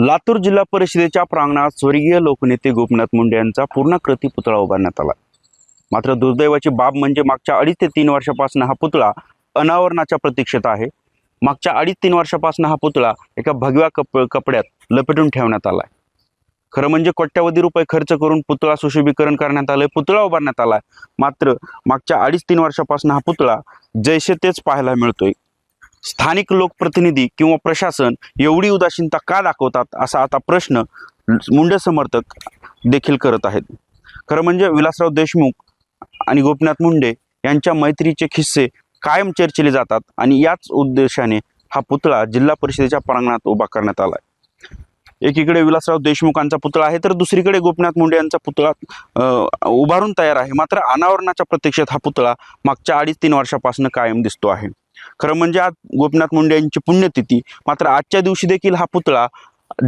लातूर जिल्हा परिषदेच्या प्रांगणात स्वर्गीय लोकनेते गोपीनाथ मुंडे यांचा पूर्णाकृती पुतळा उभारण्यात आला. मात्र दुर्दैवाची बाब म्हणजे मागच्या अडीच ते तीन वर्षापासून हा पुतळा अनावरणाच्या प्रतीक्षेत आहे. मागच्या अडीच तीन वर्षापासून हा पुतळा एका भगव्या कप कपड्यात लपेटून ठेवण्यात आला आहे खरं म्हणजे कोट्यावधी रुपये खर्च करून पुतळा सुशोभीकरण करण्यात आलं पुतळा उभारण्यात आलाय. मात्र मागच्या अडीच तीन वर्षापासून हा पुतळा जैसे तेच पाहायला मिळतोय. स्थानिक लोकप्रतिनिधी किंवा प्रशासन एवढी उदासीनता का दाखवतात असा आता प्रश्न मुंडे समर्थक देखील करत आहेत. खरं म्हणजे विलासराव देशमुख आणि गोपीनाथ मुंडे यांच्या मैत्रीचे किस्से कायम चर्चिले जातात आणि याच उद्देशाने हा पुतळा जिल्हा परिषदेच्या प्रांगणात उभा करण्यात आला आहे एकीकडे विलासराव देशमुखांचा पुतळा आहे तर दुसरीकडे गोपीनाथ मुंडे यांचा पुतळा उभारून तयार आहे. मात्र अनावरणाच्या प्रतीक्षेत हा पुतळा मागच्या अडीच तीन वर्षापासून कायम दिसतो आहे. खरं म्हणजे आज गोपीनाथ मुंडे यांची पुण्यतिथी मात्र आजच्या दिवशी देखील हा पुतळा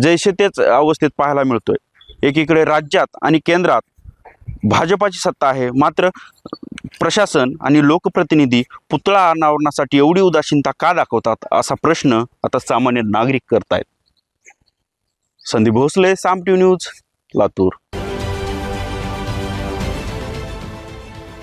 जैसे तेच अवस्थेत पाहायला मिळतोय. एकीकडे राज्यात आणि केंद्रात भाजपाची सत्ता आहे मात्र प्रशासन आणि लोकप्रतिनिधी पुतळा अनावरणासाठी एवढी उदासीनता का दाखवतात असा प्रश्न आता सामान्य नागरिक करतायत. Sandeep Bhosale Saam T news Latur.